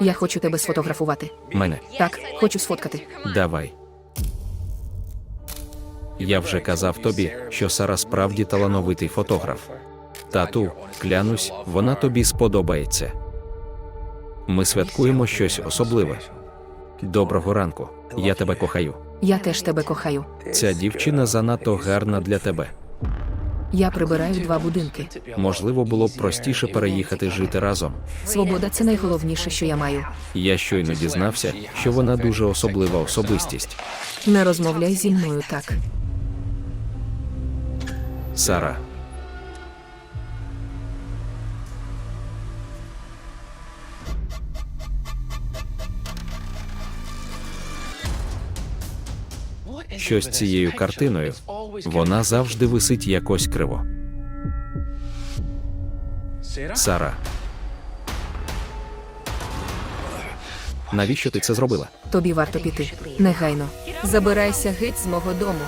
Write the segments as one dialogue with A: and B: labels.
A: Я хочу тебе сфотографувати.
B: Мене.
A: Так, хочу сфоткати.
B: Давай. Я вже казав тобі, що Сара справді талановитий фотограф. Тату, клянусь, вона тобі сподобається. Ми святкуємо щось особливе. Доброго ранку. Я тебе кохаю.
A: Я теж тебе кохаю.
B: Ця дівчина занадто гарна для тебе.
A: Я прибираю два будинки.
B: Можливо, було б простіше переїхати жити разом.
A: Свобода це найголовніше, що я маю.
B: Я щойно дізнався, що вона дуже особлива особистість.
A: Не розмовляй зі мною так.
B: Сара. Що з цією картиною? Вона завжди висить якось криво. Сара. Навіщо ти це зробила?
A: Тобі варто піти. Негайно. Забирайся геть з мого дому.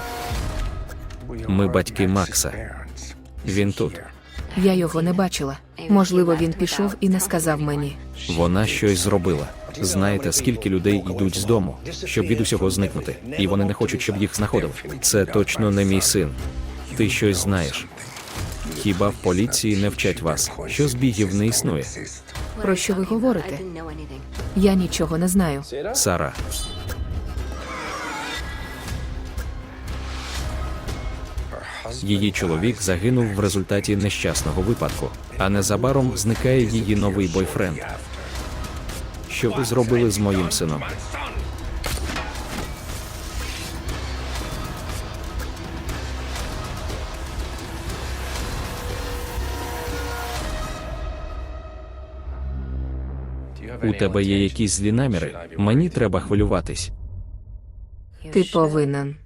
B: Ми батьки Макса. Він тут.
A: Я його не бачила. Можливо, він пішов і не сказав мені.
B: Вона щось зробила. Знаєте, скільки людей йдуть з дому, щоб від усього зникнути, і вони не хочуть, щоб їх знаходили. Це точно не мій син. Ти щось знаєш. Хіба в поліції не вчать вас, що збігів не існує?
A: Про що ви говорите? Я нічого не знаю.
B: Сара. Її чоловік загинув в результаті нещасного випадку, а незабаром зникає її новий бойфренд. Що ви зробили з моїм сином? У тебе є якісь злі наміри? Мені треба хвилюватись.
A: Ти повинен.